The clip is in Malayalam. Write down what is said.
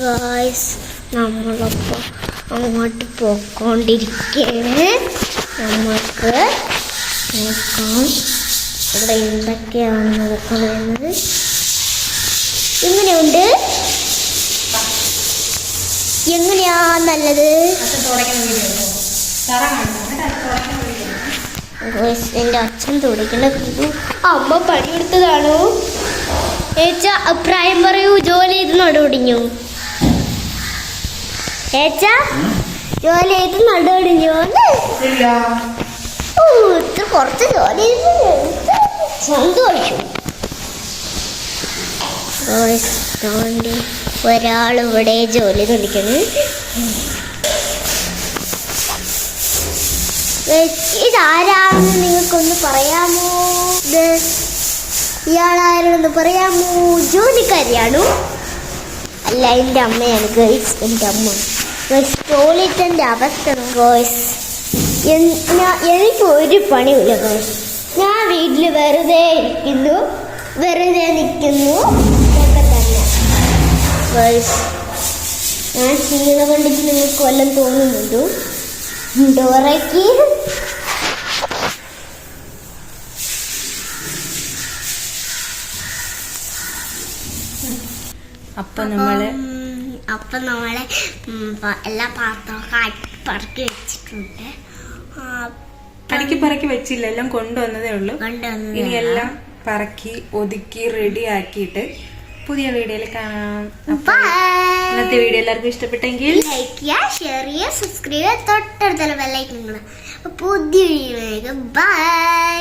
ഗായ്സ് നമ്മളപ്പോൾ അങ്ങോട്ട് പോയിക്കൊണ്ടിരിക്കുകയാണ് നമുക്ക് നോക്കാം. ഇവിടെ എന്തൊക്കെയാണ് നടക്കുന്നത് എങ്ങനെയുണ്ട്? എങ്ങനെയാ നല്ലത്? എന്റെ അച്ഛൻ തുടയ്ക്കണ കണ്ടു അമ്മ പണിയെടുത്തതാണോ? ഏച്ചാ അഭിപ്രായം പറയൂ. ജോലി ചെയ്ത് നടുവടിഞ്ഞു ഏച്ച നടുവടിഞ്ഞു ഇല്ല. ഓ ഇത് കുറച്ച് ജോലി സന്തോഷം ഒരാൾ ഇവിടെ ജോലി ഇതാരാണെന്ന് നിങ്ങൾക്കൊന്ന് പറയാമോ? ഇത് ഇയാളാരാണെന്ന് പറയാമോ? ജോലിക്കാരിയാണോ? അല്ല എന്റെ അമ്മയാണ് ഗേൾസ് എന്റെ അമ്മ. ടോയ്ലറ്റിന്റെ അവസ്ഥ ഗോയ്സ് എനിക്ക് ഒരു പണിയില്ല ഗോയ്സ് ഞാൻ വീട്ടിൽ വെറുതെ ഇരിക്കുന്നു. വെറുതെ നിൽക്കുന്നു ഗോയ്സ് ഞാൻ ക്ഷീണം കണ്ടിട്ട് നിങ്ങൾക്ക് കൊല്ലം തോന്നുന്നുണ്ട് ഡോറയ്ക്ക്. അപ്പൊ നമ്മൾ അപ്പം നമ്മളെ എല്ലാ പാത്രമൊക്കെ അടിപ്പറക്കി പറക്കി വെച്ചിട്ടുണ്ട്. അടിക്കി പറക്കി വെച്ചില്ല എല്ലാം കൊണ്ടുവന്നതേ ഉള്ളൂ. ഇനി എല്ലാം പറക്കി ഒതുക്കി റെഡി ആക്കിയിട്ട് പുതിയ വീഡിയോയിൽ കാണാം. ഇന്നത്തെ വീഡിയോ എല്ലാവർക്കും ഇഷ്ടപ്പെട്ടെങ്കിൽ ലൈക്ക് ചെയ്യുക ഷെയർ ചെയ്യുക സബ്സ്ക്രൈബ് ചെയ്യുക തൊട്ടടുത്തുള്ള ബെല്ലൈക്കൺ പുതിയ വീഡിയോ ബൈ